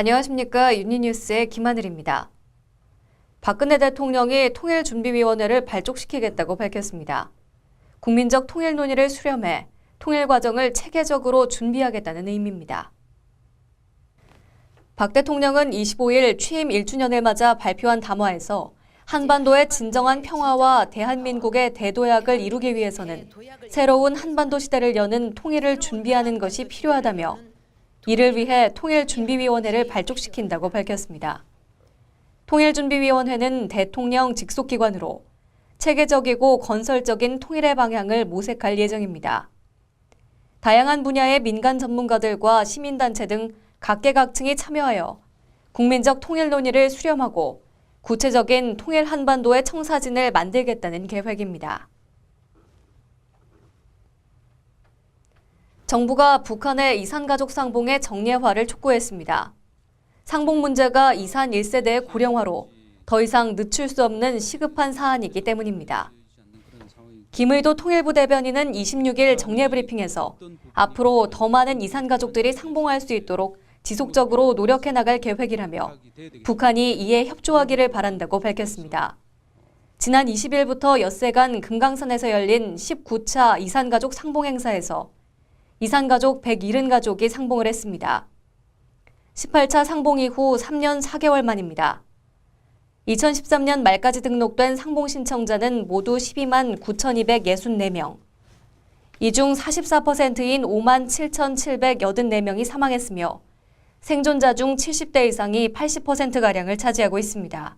안녕하십니까. 유니뉴스의 김하늘입니다. 박근혜 대통령이 통일준비위원회를 발족시키겠다고 밝혔습니다. 국민적 통일 논의를 수렴해 통일 과정을 체계적으로 준비하겠다는 의미입니다. 박 대통령은 25일 취임 1주년을 맞아 발표한 담화에서 한반도의 진정한 평화와 대한민국의 대도약을 이루기 위해서는 새로운 한반도 시대를 여는 통일을 준비하는 것이 필요하다며 이를 위해 통일준비위원회를 발족시킨다고 밝혔습니다. 통일준비위원회는 대통령 직속기관으로 체계적이고 건설적인 통일의 방향을 모색할 예정입니다. 다양한 분야의 민간 전문가들과 시민단체 등 각계각층이 참여하여 국민적 통일 논의를 수렴하고 구체적인 통일 한반도의 청사진을 만들겠다는 계획입니다. 정부가 북한의 이산가족 상봉의 정례화를 촉구했습니다. 상봉 문제가 이산 1세대의 고령화로 더 이상 늦출 수 없는 시급한 사안이기 때문입니다. 김의도 통일부 대변인은 26일 정례 브리핑에서 앞으로 더 많은 이산 가족들이 상봉할 수 있도록 지속적으로 노력해 나갈 계획이라며 북한이 이에 협조하기를 바란다고 밝혔습니다. 지난 20일부터 엿새간 금강산에서 열린 19차 이산가족 상봉 행사에서 이산가족 170가족이 상봉을 했습니다. 18차 상봉 이후 3년 4개월 만입니다. 2013년 말까지 등록된 상봉 신청자는 모두 12만 9,264명. 이 중 44%인 5만 7,784명이 사망했으며 생존자 중 70대 이상이 80%가량을 차지하고 있습니다.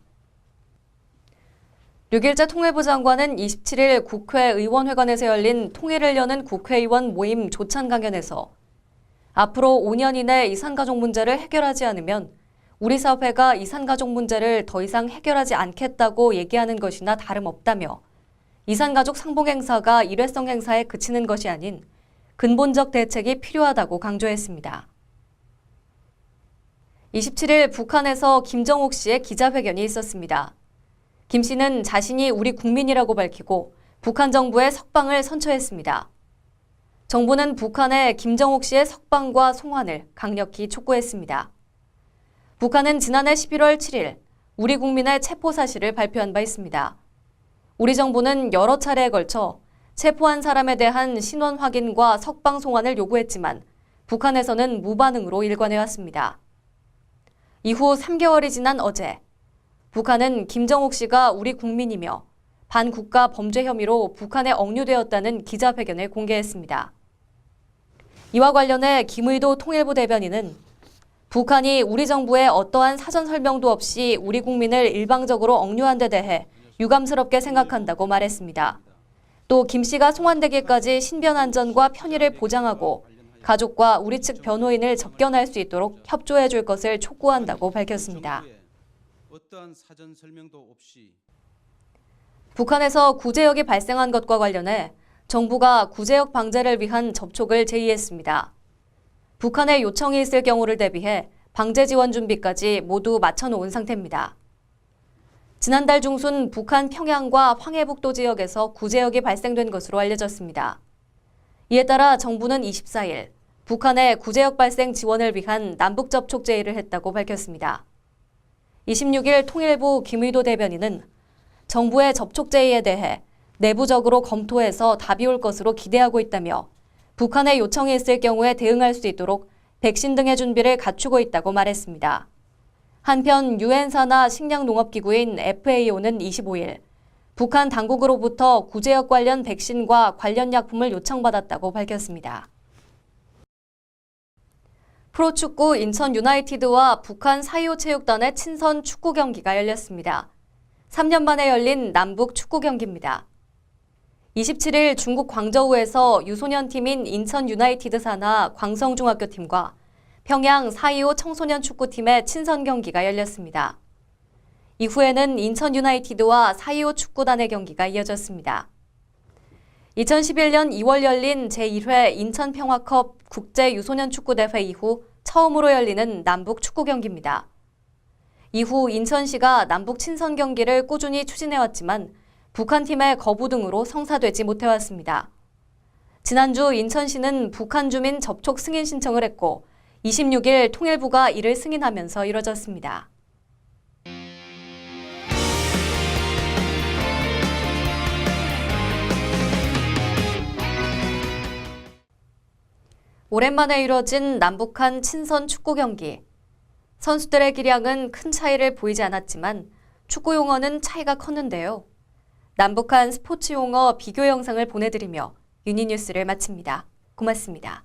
6일째 통일부 장관은 27일 국회 의원회관에서 열린 통일을 여는 국회의원 모임 조찬 강연에서 앞으로 5년 이내 이산가족 문제를 해결하지 않으면 우리 사회가 이산가족 문제를 더 이상 해결하지 않겠다고 얘기하는 것이나 다름없다며 이산가족 상봉 행사가 일회성 행사에 그치는 것이 아닌 근본적 대책이 필요하다고 강조했습니다. 27일 북한에서 김정옥 씨의 기자회견이 있었습니다. 김 씨는 자신이 우리 국민이라고 밝히고 북한 정부의 석방을 선처했습니다. 정부는 북한의 김정옥 씨의 석방과 송환을 강력히 촉구했습니다. 북한은 지난해 11월 7일 우리 국민의 체포 사실을 발표한 바 있습니다. 우리 정부는 여러 차례에 걸쳐 체포한 사람에 대한 신원 확인과 석방 송환을 요구했지만 북한에서는 무반응으로 일관해왔습니다. 이후 3개월이 지난 어제 북한은 김정옥 씨가 우리 국민이며 반국가 범죄 혐의로 북한에 억류되었다는 기자회견을 공개했습니다. 이와 관련해 김의도 통일부 대변인은 북한이 우리 정부에 어떠한 사전 설명도 없이 우리 국민을 일방적으로 억류한 데 대해 유감스럽게 생각한다고 말했습니다. 또 김 씨가 송환되기까지 신변 안전과 편의를 보장하고 가족과 우리 측 변호인을 접견할 수 있도록 협조해 줄 것을 촉구한다고 밝혔습니다. 어떠한 사전 설명도 없이 북한에서 구제역이 발생한 것과 관련해 정부가 구제역 방제를 위한 접촉을 제의했습니다. 북한의 요청이 있을 경우를 대비해 방제 지원 준비까지 모두 마쳐놓은 상태입니다. 지난달 중순 북한 평양과 황해북도 지역에서 구제역이 발생된 것으로 알려졌습니다. 이에 따라 정부는 24일 북한의 구제역 발생 지원을 위한 남북 접촉 제의를 했다고 밝혔습니다. 26일 통일부 김의도 대변인은 정부의 접촉 제의에 대해 내부적으로 검토해서 답이 올 것으로 기대하고 있다며 북한의 요청이 있을 경우에 대응할 수 있도록 백신 등의 준비를 갖추고 있다고 말했습니다. 한편 유엔사나 식량농업기구인 FAO는 25일 북한 당국으로부터 구제역 관련 백신과 관련 약품을 요청받았다고 밝혔습니다. 프로축구 인천 유나이티드와 북한 사이오 체육단의 친선 축구 경기가 열렸습니다. 3년 만에 열린 남북 축구 경기입니다. 27일 중국 광저우에서 유소년 팀인 인천 유나이티드 산하 광성중학교 팀과 평양 사이오 청소년 축구팀의 친선 경기가 열렸습니다. 이후에는 인천 유나이티드와 사이오 축구단의 경기가 이어졌습니다. 2011년 2월 열린 제1회 인천평화컵 국제 유소년 축구대회 이후 처음으로 열리는 남북 축구 경기입니다. 이후 인천시가 남북 친선 경기를 꾸준히 추진해왔지만 북한 팀의 거부 등으로 성사되지 못해왔습니다. 지난주 인천시는 북한 주민 접촉 승인 신청을 했고 26일 통일부가 이를 승인하면서 이뤄졌습니다. 오랜만에 이뤄진 남북한 친선 축구 경기. 선수들의 기량은 큰 차이를 보이지 않았지만 축구 용어는 차이가 컸는데요. 남북한 스포츠 용어 비교 영상을 보내드리며 유니뉴스를 마칩니다. 고맙습니다.